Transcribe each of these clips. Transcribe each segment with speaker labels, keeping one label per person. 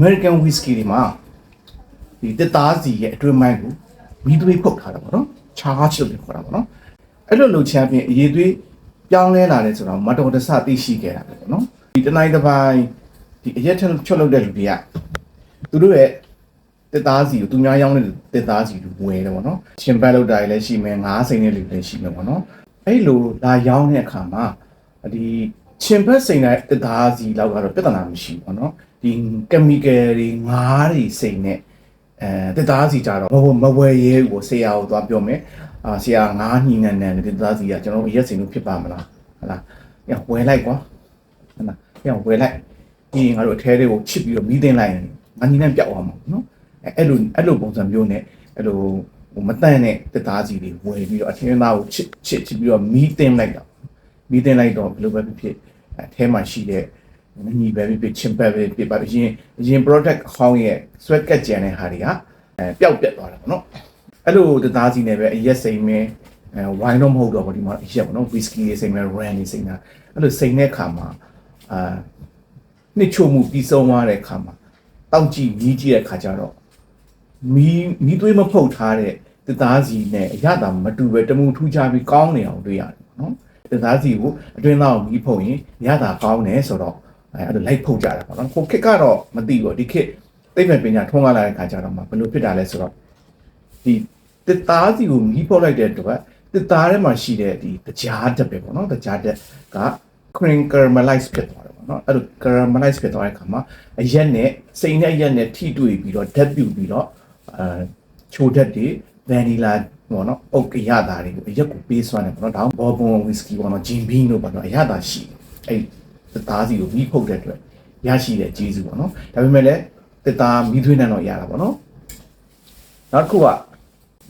Speaker 1: American whiskey တွေမှာဒီတစ်သားစီရဲ့အတွင်းပိုင်းကိုမီးသွေးဖုတ်ထားတာပေါ့နော် charge လို့ပြောတာပေါ့နော်အဲ့လိုလှုပ်ချမ်းပြင်အရေးသွေးပြောင်းလဲလာတယ်ဆိုတော့မတော်တဆသိရှိခဲ့တာပဲပေါ့နော်ဒီတနိုင်တစ်ပိုင်းဒီအရက်ထချွတ်လုပ်တဲ့လူတွေကသူတို့ရဲ့တစ်သားစီကိုသူများရောင်းတဲ့တစ်သားစီကိုဝယ်တယ်ပေါ့နော်ရှင်ဘတ်လောက်တာတွေလည်းရှိမယ်ငါးစိန်တဲ့လူတွေလည်းရှိမယ်ပေါ့နော်အဲ့လိုလာရောင်းတဲ့အခါမှာဒီရှင်ဘတ်စိန်တဲ့တစ်သားစီလောက်ကတော့ပြဿနာမရှိဘူးပေါ့နော် ဒီ chemical တွေငါးတွေစိန်တဲ့အဲတစ်သားစီကြတော့မဝယ်ရဲဘူးဆရာကိုသွားပြောမယ်အာဆရာငါးညှိနှံနှံတစ်သားစီကကျွန်တော်တို့ရက်စိန်လို့ဖြစ်ပါမလားဟလားညဝယ်လိုက်ကွာဟလားညဝယ်လိုက်ပြီးရင်ငါတို့အထဲတွေကိုချစ်ပြီးတော့မီးသိမ်းလိုက်ရင်ငါညီနဲ့ပြောက်သွားမှာနော်အဲအဲ့လိုအဲ့လိုပုံစံမျိုးနဲ့အဲ့လိုဟိုမတန့်တဲ့တစ်သားစီတွေဝယ်ပြီးတော့အထင်းသားကိုချစ်ချစ်ချစ်ပြီးတော့မီးသိမ်းလိုက်တာမီးသိမ်းလိုက်တော့ဘယ်လိုပဲဖြစ်ဖြစ်အဲအဲမှာရှိတဲ့ ညီပဲဖြစ်ဖြစ်ချင်းပဲပဲဖြစ်ပါအရင်အရင် product အဟောင်းရဲ့ sweat ကကြံတဲ့ဟာတွေကအဲပျောက်ပြတ်သွားတာပေါ့နော်အဲ့လိုတစ်သားစီနဲ့ပဲအရက်စိမ်မဲအဲဝိုင်းတော့မဟုတ်တော့ဘူးဒီမှာအရက်ပေါ့နော် whisky တွေစိမ်မဲ ran တွေစိမ်တာအဲ့လိုစိမ်တဲ့ခါမှာအာနှစ်ချို့မှုပြီးဆုံးသွားတဲ့ခါမှာတောက်ကြည့်မြည်ကြည့်တဲ့ခါကျတော့မီးမီးသွေးမဖုတ်ထားတဲ့တစ်သားစီနဲ့အရသာမတူပဲတမှုထူးခြားပြီးကောင်းနေအောင်တွေ့ရတယ်ပေါ့နော်တစ်သားစီကိုအတွင်းသားကိုမီးဖုတ်ရင်ရသာကောင်းတယ်ဆိုတော့ အဲအဲ့လိုလိုက်ဖုတ်ကြတာပေါ့နော်ဟိုခစ်ကတော့မသိဘူးဒီခစ်သိပ္ပံပညာထွန်းကားလာတဲ့ခါကျတော့မှဘယ်လိုဖြစ်တာလဲဆိုတော့ဒီတစ်သားစီကိုမီးဖုတ်လိုက်တဲ့အတွက်တစ်သားထဲမှာရှိတဲ့ဒီကြားတက်ပဲပေါ့နော်ကြားတက်က cream caramelize ဖြစ်သွားတယ်ပေါ့နော်အဲ့လို caramelize ဖြစ်သွားတဲ့အခါမှာအရက်နဲ့စိန်နဲ့အရက်နဲ့ထိတွေ့ပြီးတော့ဓာတ်ပြုပြီးတော့အဲချိုဓာတ်တွေ vanilla ပေါ့နော်အုတ်ကရတာတွေကိုအရက်ကိုပေးစွမ်းတယ်ပေါ့နော်ဒါဘောဘွန်ဝီစကီပေါ့နော်ဂျင်ဘီနိုပေါ့နော်အရတာရှိအဲ့တစ် သားစီကိုမိဖုတ်တဲ့အတွက်ရရှိတဲ့ကျေးဇူးပေါ့နော်ဒါပေမဲ့လည်းတစ်သားမိသွင်းနေတော့ရတာပေါ့နော်နောက်တစ်ခုက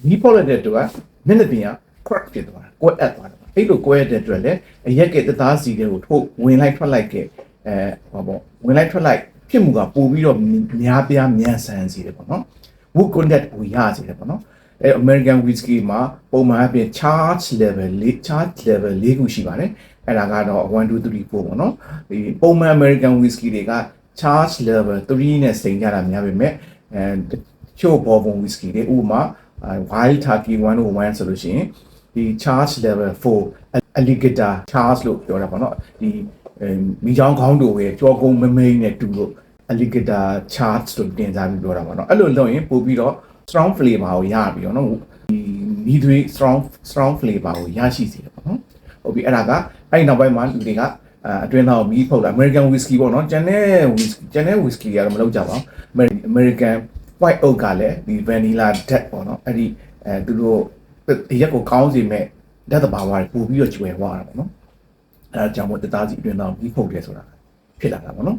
Speaker 1: မိဖုတ်လိုက်တဲ့အတွက်မျက်နှာပြင်က crack ဖြစ်သွားတာကွက်အပ်သွားတယ်အဲ့လိုကွဲတဲ့အတွက်လည်းအရက်ကတစ်သားစီတွေကိုထုတ်ဝင်လိုက်ထွက်လိုက်ကဲအဲဟောပေါ့ဝင်လိုက်ထွက်လိုက်ဖြစ်မှုကပိုပြီးတော့များပြားမြန်ဆန်စီတယ်ပေါ့နော် wood contact ကိုရစီတယ်ပေါ့နော်အဲ American whiskey မှာပုံမှန်အပြင် charge level ၄ charge level ၄ခုရှိပါတယ် အဲ့ဒါကတော့1 2 3 4ပေါ့နော်ဒီပုံမှန် American whiskey တွေက charge level 3နဲ့စိန်ကြတာများပေမဲ့အဲချို့ဘောဘုံ whiskey တွေဥပမာ wild turkey 101ဆိုလို့ရှိရင်ဒီ charge level 4 alligator charge လို့ပြောတာပေါ့နော်ဒီမိချောင်းခေါင်းတို့ရဲ့ကြောကုန်းမမိန်နဲ့တူလို့ alligator charge လို့တင်စားပြီးပြောတာပေါ့နော်အဲ့လိုလုပ်ရင်ပို့ပြီးတော့ strong flavor ကိုရပြီးတော့နော်ဒီမီးသွေး strong strong flavor ကိုရရှိစေတယ်ပေါ့နော် ဟုတ်ပြီအဲ့ဒါကအဲ့ဒီနောက်ပိုင်းမှာလူတွေကအဲအတွင်းသားကိုမီးဖုတ်လာ American whiskey ပေါ့နော်ကျန်တဲ့ whiskey ကျန်တဲ့ whiskey ကတော့မလုပ်ကြပါဘူး American white oak ကလည်းဒီ vanilla dead ပေါ့နော်အဲ့ဒီအဲသူတို့ရက်ကိုကောင်းစေမဲ့ဓာတ်တဘာဝတွေပို့ပြီးတော့ကျွယ်သွားတာပေါ့နော်အဲဒါကြောင့်မို့တသားစီအတွင်းသားကိုမီးဖုတ်တယ်ဆိုတာဖြစ်လာတာပေါ့နော်